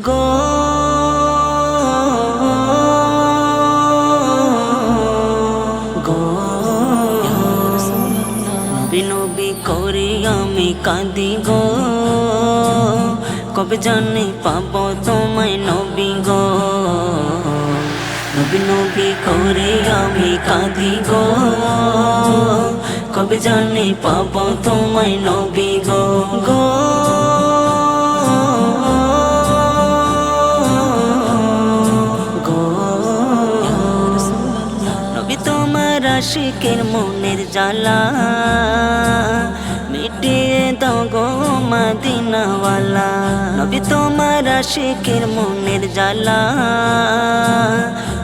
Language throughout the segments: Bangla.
গো। নবী করে আমি কাঁদি গো। কবে জানি পাবো তোমায় নবী গো। নবী নবী করে আমি কাঁদি গো। কবে জানি পাবো তোমায় নবী গো। গো। তোমার আশিকের মনের জ্বালা। মিটিয়ে দাও গো মদিনাওয়ালা। নবী তোমার আশিকের মনের জ্বালা।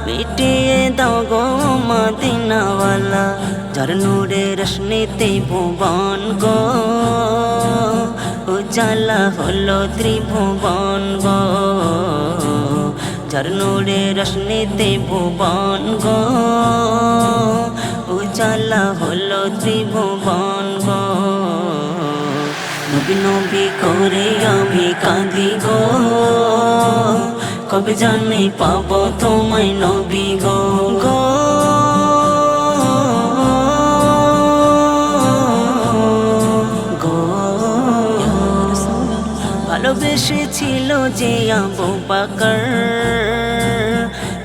মিটিয়ে দাও গো মদিনাওয়ালা। যার নূরে রশ্মিতে ভুবন গো। উজালা হলো ত্রিভুবন যার নূরে রশ্মিতে ভুবন গো। উজালা হলো ত্রিভুবন গো। নবী নবী করে আমি কাঁদি গো। কবে জানি পাবো তোমায় নবী গো? ভালোবেসেছিল যে আবু বাকর।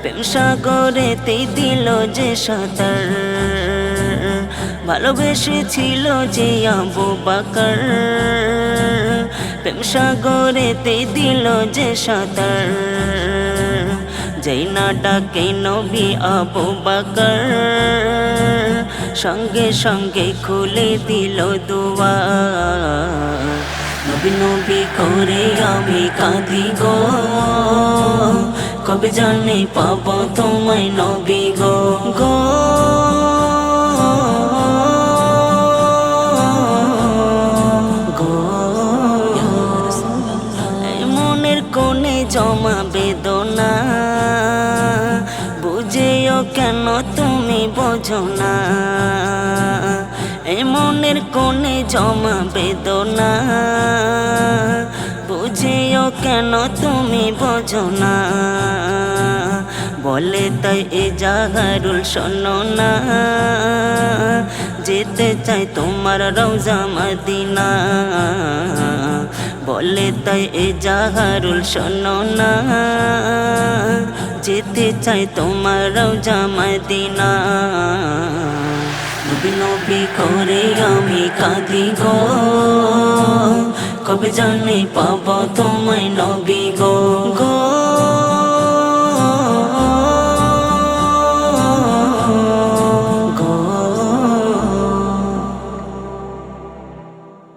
প্রেম সাগরেতে দিল যে সাঁতার। ভালোবেসেছিল যে আবু বাকর। প্রেম সাগরেতে দিল যে সাঁতার। যেই না ডাকে নবী আবু বাকর। সঙ্গে সঙ্গে খুলে দিল দুয়ার নবী নবী করে আমি কাঁদি গো কবে জানি পাবো তোমায় নবী গো গো? মনের কোণে জমা বেদনা, বুঝেও কেন তুমি বোঝো না। মনের কোণে জমা বেদনা। বুঝেও কেন তুমি বোঝো না। বলে তাই এ জাগারুল শোনো না। যেতে চাই তোমার রওজা মদিনা। বলে তাই এ জাহারুল শোনো না। যেতে চাই তোমার রওজা মদিনা। নবী নবী করে আমি কাঁদি গো কবে জানি পাব তোমায় নবী